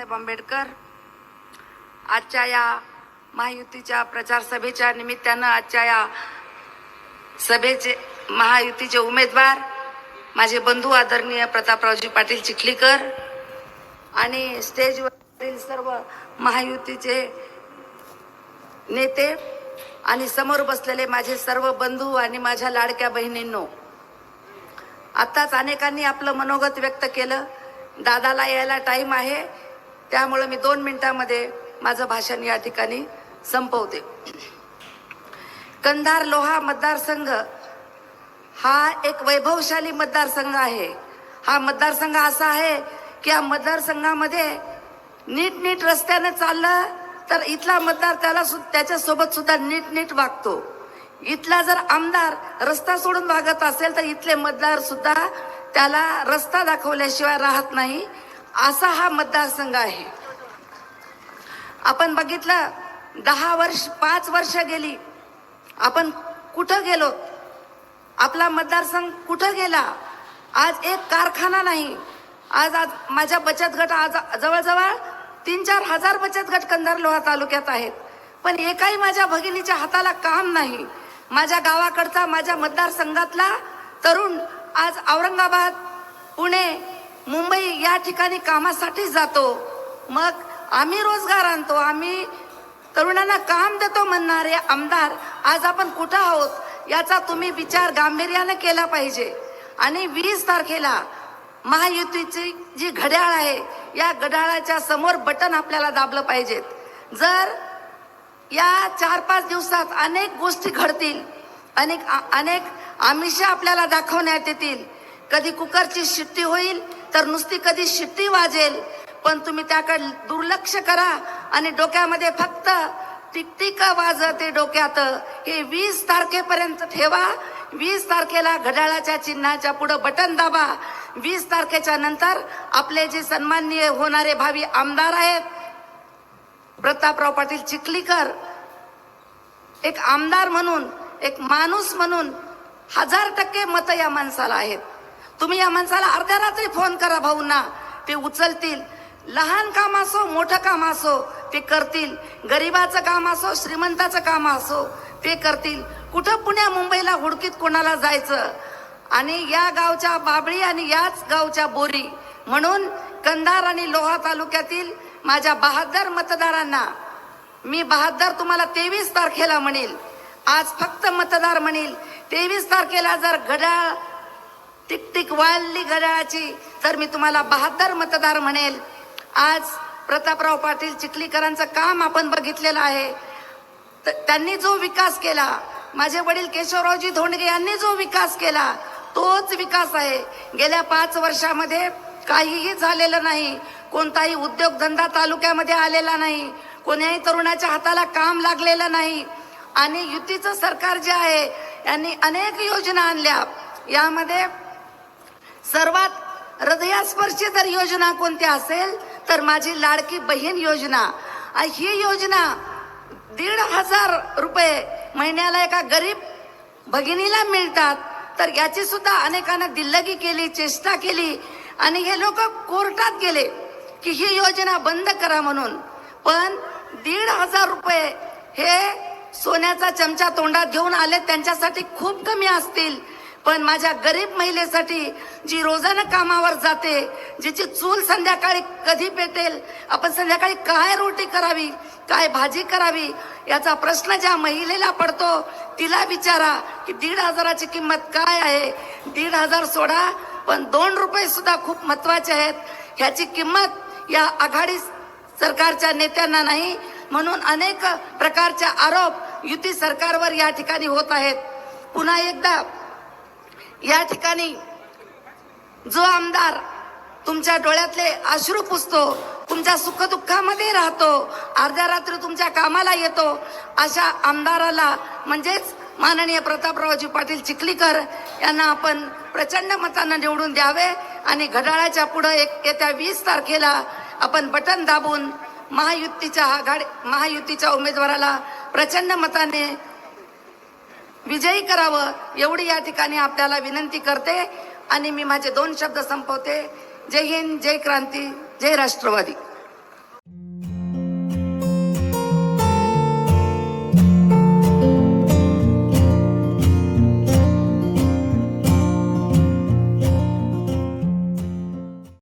आंबेडकर आजच्या या महायुतीच्या प्रचार सभेच्या निमित्तानं आजच्या या सभेचे महायुतीचे उमेदवार माझे बंधू आदरणीय प्रतापरावजी पाटील चिखलीकर आणि स्टेजवरील सर्व महायुतीचे नेते आणि समोर बसलेले माझे सर्व बंधू आणि माझ्या लाडक्या बहिणींनो आत्ताच अनेकांनी आपलं मनोगत व्यक्त केलं. दादाला यायला टाईम आहे. त्यामुळं मी दोन मिनिटांमध्ये माझं भाषण या ठिकाणी संपवते. कंधार लोहा मतदारसंघ हा एक वैभवशाली मतदारसंघ आहे. हा मतदारसंघ असा आहे की या मतदारसंघामध्ये नीट नीट रस्त्याने चाललं तर इथला मतदार त्याला सु त्याच्यासोबत सुद्धा नीट नीट वागतो. इथला जर आमदार रस्ता सोडून वागत असेल तर इथले मतदार सुद्धा त्याला रस्ता दाखवल्याशिवाय राहत नाही. असा हा मतदारसंघ आहे. आपण बघितलं दहा वर्ष पाच वर्ष गेली. आपण कुठं गेलो? आपला मतदारसंघ कुठं गेला? आज एक कारखाना नाही. आज आज माझ्या बचत गट आज जवळजवळ तीन चार हजार बचत गट कंधार लोहा तालुक्यात आहेत. पण एकाही माझ्या भगिनीच्या हाताला काम नाही. माझ्या गावाकडचा माझ्या मतदारसंघातला तरुण आज औरंगाबाद पुणे मुंबई या ठिकाणी कामासाठी जातो. मग आम्ही रोजगार आणतो. आम्ही तरुणांना काम देतो म्हणणारे आमदार आज आपण कुठं आहोत याचा तुम्ही विचार गांभीर्यानं केला पाहिजे. आणि वीस तारखेला महायुतीची जी घड्याळ आहे या घड्याळाच्या समोर बटन आपल्याला दाबलं पाहिजेत. जर या चार पाच दिवसात अनेक गोष्टी घडतील अनेक आ- अनेक आमिषा आपल्याला दाखवण्यात येतील कधी कुकरची शिट्टी होईल तर नुसती कधी शिट्टी वाजेल पण तुम्ही त्याकडे दुर्लक्ष करा आणि डोक्यामध्ये फक्त टिकटिक वाजते डोक्यात. हे वीस तारखेपर्यंत ठेवा. वीस तारखेला घड्याळाच्या चिन्हाच्या पुढं बटन दाबा. वीस तारखेच्या नंतर आपले जे सन्माननीय होणारे भावी आमदार आहेत प्रतापराव पाटील चिखलीकर एक आमदार म्हणून एक माणूस म्हणून हजार टक्के मत या माणसाला आहेत. तुम्ही या माणसाला अर्ध्या रात्री फोन करा भाऊंना. ते उचलतील. लहान काम असो मोठं काम असो ते करतील. गरीबाचं काम असो श्रीमंताचं काम असो ते करतील. कुठं पुण्या मुंबईला हुडकीत कोणाला जायचं? आणि या गावच्या बाबळी आणि याच गावच्या बोरी. म्हणून कंधार आणि लोहा तालुक्यातील माझ्या बहादर मतदारांना मी बहादर तुम्हाला तेवीस तारखेला म्हणेल. आज फक्त मतदार म्हणेल. तेवीस तारखेला जर घड्याळ टिकटिक वाळली घड्याळाची. तर मी तुम्हाला बहादर मतदार म्हणेल. आज प्रतापराव पाटील चिखलीकरांचं काम आपण बघितलेलं आहे. तर त्यांनी जो विकास केला माझे वडील केशवरावजी धोंडगे यांनी जो विकास केला तोच विकास आहे. गेल्या पाच वर्षामध्ये काहीही झालेलं नाही. कोणताही उद्योगधंदा तालुक्यामध्ये आलेला नाही. कोण्याही तरुणाच्या हाताला काम लागलेलं नाही. आणि युतीचं सरकार जे आहे यांनी अनेक योजना आणल्या. यामध्ये सर्वात हृदयास्पर्शी जर योजना कोणती असेल तर माझी लाडकी बहीण योजना. ही योजना दीड हजार रुपये महिन्याला एका गरीब भगिनीला मिळतात. तर याची सुद्धा अनेकांना दिल्लगी केली चेष्टा केली आणि हे लोक कोर्टात गेले की ही योजना बंद करा म्हणून. पण दीड हजार रुपये हे सोन्याचा चमचा तोंडात घेऊन आले त्यांच्यासाठी खूप कमी असतील. पण माझ्या गरीब महिलेसाठी जी रोजानं कामावर जाते जिची चूल संध्याकाळी कधी पेटेल आपण संध्याकाळी काय रोटी करावी काय भाजी करावी याचा प्रश्न ज्या महिलेला पडतो तिला विचारा की दीड हजाराची किंमत काय आहे? दीड हजार सोडा पण दोन रुपये सुद्धा खूप महत्त्वाचे आहेत. ह्याची किंमत या आघाडी सरकारच्या नेत्यांना नाही म्हणून अनेक प्रकारचे आरोप युती सरकारवर या ठिकाणी होत आहेत. पुन्हा एकदा या ठिकाणी जो आमदार तुमच्या डोळ्यातले अश्रू पुसतो तुमच्या सुखदुःखामध्ये राहतो अर्ध्या रात्री तुमच्या कामाला येतो अशा आमदाराला म्हणजेच माननीय प्रतापरावजी पाटील चिखलीकर यांना आपण प्रचंड मतानं निवडून द्यावे आणि घड्याळाच्या पुढं एक येत्या वीस तारखेला आपण बटन दाबून महायुतीच्या आघाडी महायुतीच्या उमेदवाराला प्रचंड मताने विजयी करावं एवढी या ठिकाणी आपल्याला विनंती करते आणि मी माझे दोन शब्द संपवते. जय हिंद जय क्रांती जय राष्ट्रवादी.